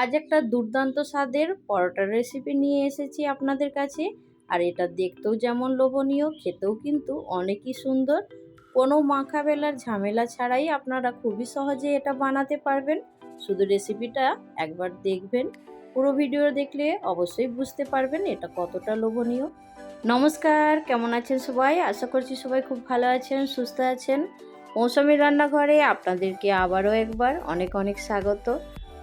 আজ একটা দুর্দান্ত স্বাদের পরোটার রেসিপি নিয়ে এসেছি আপনাদের কাছে। আর এটা দেখতেও যেমন লোভনীয়, খেতেও কিন্তু অনেকই সুন্দর। কোনো মাখা বেলার ঝামেলা ছাড়াই আপনারা খুবই সহজে এটা বানাতে পারবেন। শুধু রেসিপিটা একবার দেখবেন। পুরো ভিডিও দেখলে অবশ্যই বুঝতে পারবেন এটা কতটা লোভনীয়। নমস্কার, কেমন আছেন সবাই? আশা করছি সবাই খুব ভালো আছেন, সুস্থ আছেন। মৌসুমি রান্নাঘরে আপনাদেরকে আবারও একবার অনেক অনেক স্বাগত।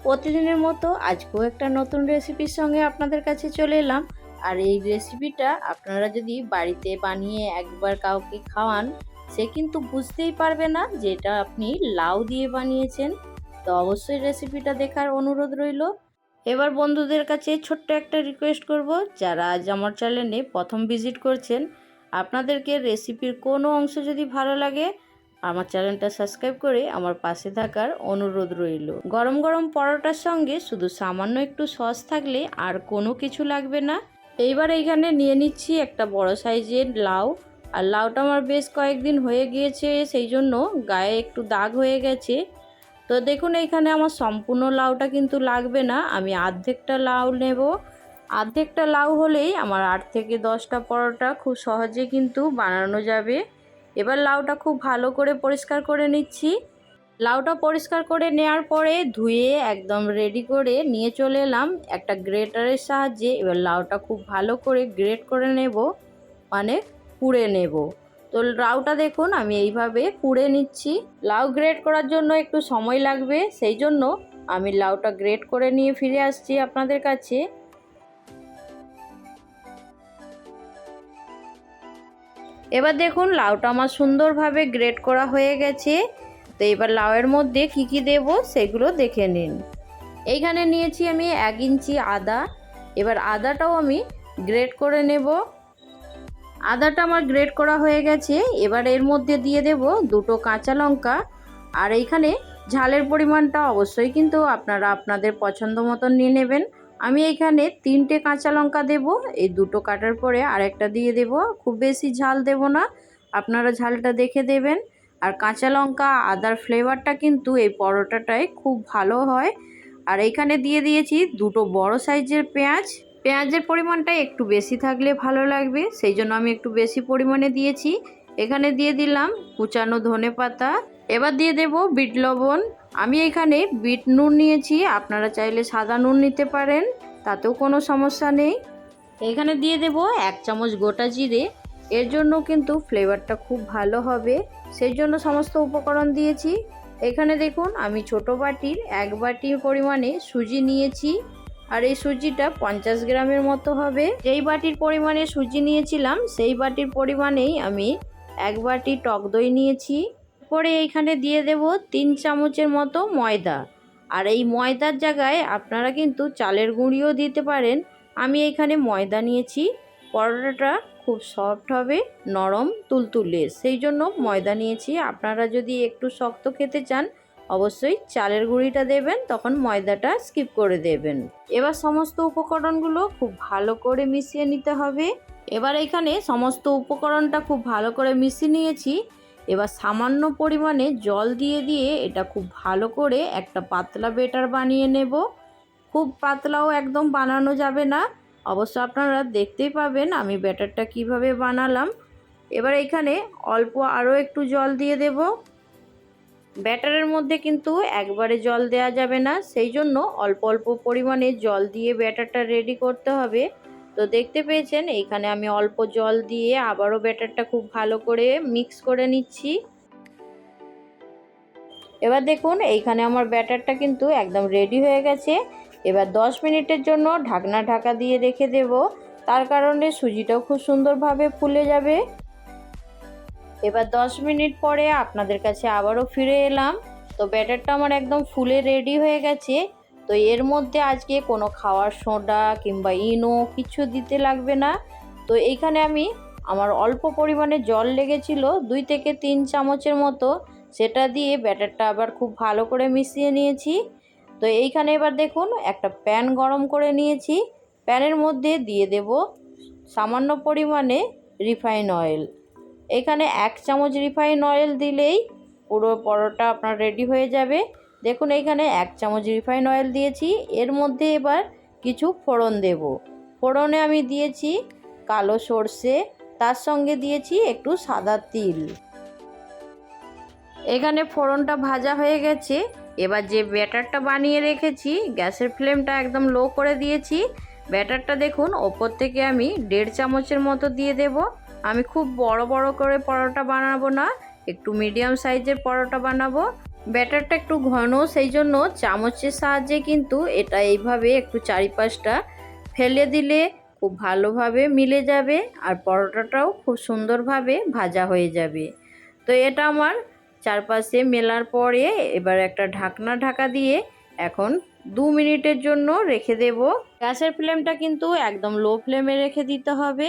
প্রতিদিনের মতো আজকেও একটা নতুন রেসিপির সঙ্গে আপনাদের কাছে চলে এলাম। আর এই রেসিপিটা আপনারা যদি বাড়িতে বানিয়ে একবার কাউকে খাওয়ান, সে কিন্তু বুঝতেই পারবে না যে এটা আপনি লাউ দিয়ে বানিয়েছেন। তো অবশ্যই রেসিপিটা দেখার অনুরোধ রইল। এবার বন্ধুদের কাছে ছোট্ট একটা রিকোয়েস্ট করব, যারা আজ আমার চ্যানেলে প্রথম ভিজিট করছেন, আপনাদেরকে রেসিপির কোনো অংশ যদি ভালো লাগে আমার চ্যানেলটা সাবস্ক্রাইব করে আমার পাশে থাকার অনুরোধ রইল। গরম গরম পরোটার সঙ্গে শুধু সামান্য একটু সস থাকলে আর কোনো কিছু লাগবে না। এইবার এইখানে নিয়ে নিচ্ছি একটা বড় সাইজের লাউ। আর লাউটা আমার বেশ কয়েকদিন হয়ে গিয়েছে, সেই জন্য গায়ে একটু দাগ হয়ে গেছে। তো দেখুন, এইখানে আমার সম্পূর্ণ লাউটা কিন্তু লাগবে না। আমি আর্ধেকটা লাউ নেব। আর্ধেকটা লাউ হলেই আমার আট থেকে দশটা পরোটা খুব সহজে কিন্তু বানানো যাবে। এবার লাউটা খুব ভালো করে পরিষ্কার করে নিচ্ছি। লাউটা পরিষ্কার করে নেওয়ার পরে ধুয়ে একদম রেডি করে নিয়ে চলে এলাম একটা গ্রেটারের সাহায্যে। এবার লাউটা খুব ভালো করে গ্রেট করে নেব মানে পুড়ে নেব। তো লাউটা দেখুন, আমি এইভাবে পুড়ে নিচ্ছি। লাউ গ্রেট করার জন্য একটু সময় লাগবে, সেই জন্য আমি লাউটা গ্রেট করে নিয়ে ফিরে আসছি আপনাদের কাছে। এবার দেখুন লাউটা আমার সুন্দরভাবে গ্রেট করা হয়ে গেছে। তো এবার লাউয়ের মধ্যে কি কি দেব সেগুলো দেখে নিন। এইখানে নিয়েছি আমি এক ইঞ্চি আদা। এবার আদাটাও আমি গ্রেট করে নেব। আদাটা আমার গ্রেট করা হয়ে গেছে। এবার এর মধ্যে দিয়ে দেব দুটো কাঁচা লঙ্কা। আর এইখানে ঝালের পরিমাণটা অবশ্যই কিন্তু আপনারা আপনাদের পছন্দ মতন নিয়ে নেবেন। আমি এখানে তিনটে কাঁচা লঙ্কা দেব, এই দুটো কাটার পরে আরেকটা দিয়ে দেব। খুব বেশি ঝাল দেব না, আপনারা ঝালটা দেখে দেবেন। আর কাঁচা লঙ্কা, আদার ফ্লেভারটা কিন্তু এই পরোটাটায় খুব ভালো হয়। আর এখানে দিয়ে দিয়েছি দুটো বড় সাইজের পেঁয়াজ। পেঁয়াজের পরিমাণটা একটু বেশি থাকলে ভালো লাগবে, সেই জন্য আমি একটু বেশি পরিমাণে দিয়েছি। এখানে দিয়ে দিলাম কুচানো ধনে পাতা। এবার দিয়ে দেব বিট লবণ। আমি এখানে বিট নুন নিয়েছি, আপনারা চাইলে সাদা নুন নিতে পারেন, তাতেও কোনো সমস্যা নেই। এখানে দিয়ে দেব এক চামচ গোটা জিরে, এর জন্য কিন্তু ফ্লেভারটা খুব ভালো হবে, সেই জন্য সমস্ত উপকরণ দিয়েছি। এখানে দেখুন, আমি ছোট বাটির এক বাটি পরিমাণে সুজি নিয়েছি, আর এই সুজিটা পঞ্চাশ গ্রামের মতো হবে। যেই বাটির পরিমাণে সুজি নিয়েছিলাম, সেই বাটির পরিমাণেই আমি এক বাটি টক দই নিয়েছি। পরে এইখানে দিয়ে দেব তিন চামচের মতো ময়দা। আর এই ময়দার জায়গায় আপনারা কিন্তু চালের গুঁড়িও দিতে পারেন। আমি এইখানে ময়দা নিয়েছি। পরোটাটা খুব সফট হবে, নরম, তুলতুলে। সেই জন্য ময়দা নিয়েছি। আপনারা যদি একটু শক্ত খেতে চান, অবশ্যই চালের গুঁড়িটা দেবেন, তখন ময়দাটা স্কিপ করে দেবেন। এবার সমস্ত উপকরণগুলো খুব ভালো করে মিশিয়ে নিতে হবে। এবার এখানে সমস্ত উপকরণটা খুব ভালো করে মিশিয়ে নিয়েছি। এবার সামান্য পরিমাণে জল দিয়ে দিয়ে এটা খুব ভালো করে একটা পাতলা বেটার বানিয়ে নেব। খুব পাতলাও একদম বানানো যাবে না। অবশ্য আপনারা দেখতেই পাবেন আমি ব্যাটারটা কীভাবে বানালাম। এবার এখানে অল্প আরও একটু জল দিয়ে দেব। ব্যাটারের মধ্যে কিন্তু একবারে জল দেওয়া যাবে না। সেই জন্য অল্প অল্প পরিমাণে জল দিয়ে ব্যাটারটা রেডি করতে হবে। তো দেখতে পেয়েছেন এইখানে আমি অল্প জল দিয়ে আবারও ব্যাটারটা খুব ভালো করে মিক্স করে নিচ্ছি। এবার দেখুন এইখানে আমার ব্যাটারটা কিন্তু একদম রেডি হয়ে গেছে। এবার 10 মিনিটের জন্য ঢাকনা ঢাকা দিয়ে রেখে দেব। তার কারণে সুজিটাও খুব সুন্দরভাবে ফুলে যাবে। এবার 10 মিনিট পরে আপনাদের কাছে আবারও ফিরে এলাম। তো ব্যাটারটা আমার একদম ফুলে রেডি হয়ে গেছে। তো এর মধ্যে আজকে কোনো খাওয়ার সোডা কিংবা ইনো কিছু দিতে লাগবে না। তো এইখানে আমি আমার অল্প পরিমাণে জল লেগেছিল দুই থেকে তিন চামচের মতো। সেটা দিয়ে ব্যাটারটা আবার খুব ভালো করে মিশিয়ে নিয়েছি। তো এইখানে এবার দেখুন একটা প্যান গরম করে নিয়েছি। প্যানের মধ্যে দিয়ে দেব সামান্য পরিমাণে রিফাইন অয়েল। এখানে এক চামচ রিফাইন অয়েল দিলেই পুরো পরোটা আপনার রেডি হয়ে যাবে। দেখুন, এইখানে এক চামচ রিফাইন অয়েল দিয়েছি। এর মধ্যে এবার কিছু ফোড়ন দেব। ফোড়নে আমি দিয়েছি কালো সর্ষে, তার সঙ্গে দিয়েছি একটু সাদা তিল। এখানে ফোড়নটা ভাজা হয়ে গেছে। এবার যে ব্যাটারটা বানিয়ে রেখেছি, গ্যাসের ফ্লেমটা একদম লো করে দিয়েছি। ব্যাটারটা দেখুন, ওপর থেকে আমি দেড় চামচের মতো দিয়ে দেব। আমি খুব বড় বড় করে পরোটা বানাবো না, একটু মিডিয়াম সাইজের পরোটা বানাবো। ব্যাটারটা একটু ঘন, সেই জন্য চামচের সাহায্যে কিন্তু এটা এইভাবে একটু চারিপাশটা ফেলে দিলে খুব ভালোভাবে মিলে যাবে আর পরোটাটাও খুব সুন্দরভাবে ভাজা হয়ে যাবে। তো এটা আমার চারপাশে মেলার পরে এবার একটা ঢাকনা ঢাকা দিয়ে এখন দু মিনিটের জন্য রেখে দেব। গ্যাসের ফ্লেমটা কিন্তু একদম লো ফ্লেমে রেখে দিতে হবে।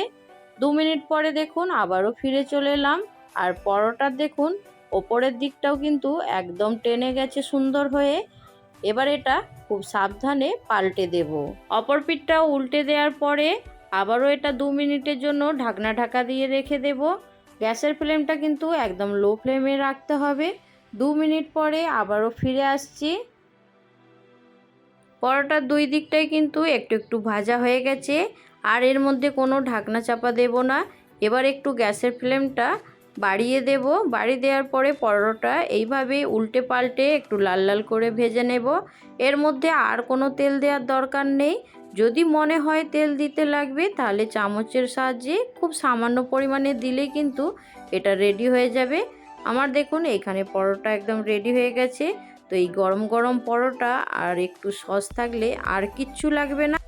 দু মিনিট পরে দেখুন আবারও ফিরে চলে এলাম। আর পরোটা দেখুন ওপরের দিকটাও কিন্তু একদম টেনে গেছে সুন্দর হয়ে। এবার এটা খুব সাবধানে পাল্টে দেব। অপর পিঠটাও উল্টে দেওয়ার পরে আবারও এটা দু মিনিটের জন্য ঢাকনা ঢাকা দিয়ে রেখে দেব। গ্যাসের ফ্লেমটা কিন্তু একদম লো ফ্লেমে রাখতে হবে। দু মিনিট পরে আবারও ফিরে আসছি। পরোটার দুই দিকটাই কিন্তু একটু একটু ভাজা হয়ে গেছে। আর এর মধ্যে কোনো ঢাকনা চাপা দেব না। এবার একটু গ্যাসের ফ্লেমটা বাড়িয়ে দেব। বাড়ি দেওয়ার পরে পরোটা এইভাবে উল্টে পাল্টে একটু লাল লাল করে ভেজে নেব। এর মধ্যে আর কোনো তেল দেওয়ার দরকার নেই। যদি মনে হয় তেল দিতে লাগবে, তাহলে চামচের সাহায্যে খুব সামান্য পরিমাণে দিলেই কিন্তু এটা রেডি হয়ে যাবে। আমার দেখুন, এখানে পরোটা একদম রেডি হয়ে গেছে। তো এই গরম গরম পরোটা আর একটু সস থাকলে আর কিচ্ছু লাগবে না।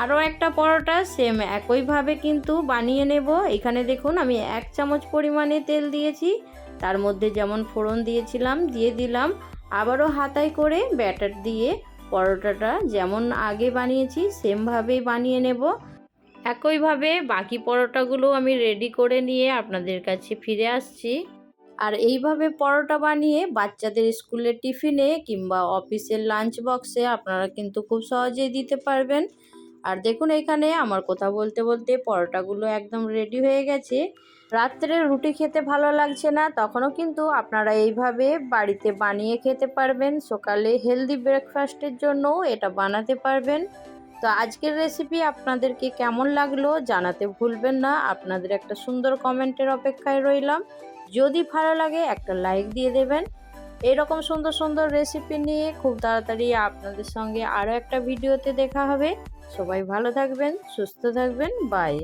আরও একটা পরোটা সেম একইভাবে কিন্তু বানিয়ে নেব। এখানে দেখুন আমি এক চামচ পরিমাণে তেল দিয়েছি। তার মধ্যে যেমন ফোড়ন দিয়েছিলাম, দিয়ে দিলাম। আবারও হাতায় করে ব্যাটার দিয়ে পরোটাটা যেমন আগে বানিয়েছি সেমভাবেই বানিয়ে নেব। একইভাবে বাকি পরোটাগুলো আমি রেডি করে নিয়ে আপনাদের কাছে ফিরে আসছি। আর এইভাবে পরোটা বানিয়ে বাচ্চাদের স্কুলের টিফিনে কিংবা অফিসের লাঞ্চ বক্সে আপনারা কিন্তু খুব সহজেই দিতে পারবেন। আর দেখুন এখানে আমার কথা বলতে বলতে পরোটাগুলো একদম রেডি হয়ে গেছে। রাত্রে রুটি খেতে ভালো লাগছে না, তখনও কিন্তু আপনারা এইভাবে বাড়িতে বানিয়ে খেতে পারবেন। সকালে হেলদি ব্রেকফাস্টের জন্য এটা বানাতে পারবেন। তো আজকের রেসিপি আপনাদেরকে কেমন লাগল জানাতে ভুলবেন না। আপনাদের একটা সুন্দর কমেন্টের অপেক্ষায় রইলাম। যদি ভালো লাগে একটা লাইক দিয়ে দেবেন। এরকম সুন্দর সুন্দর রেসিপি নিয়ে খুব তাড়াতাড়ি আপনাদের সঙ্গে আরও একটা ভিডিওতে দেখা হবে। সবাই ভালো থাকবেন, সুস্থ থাকবেন বাই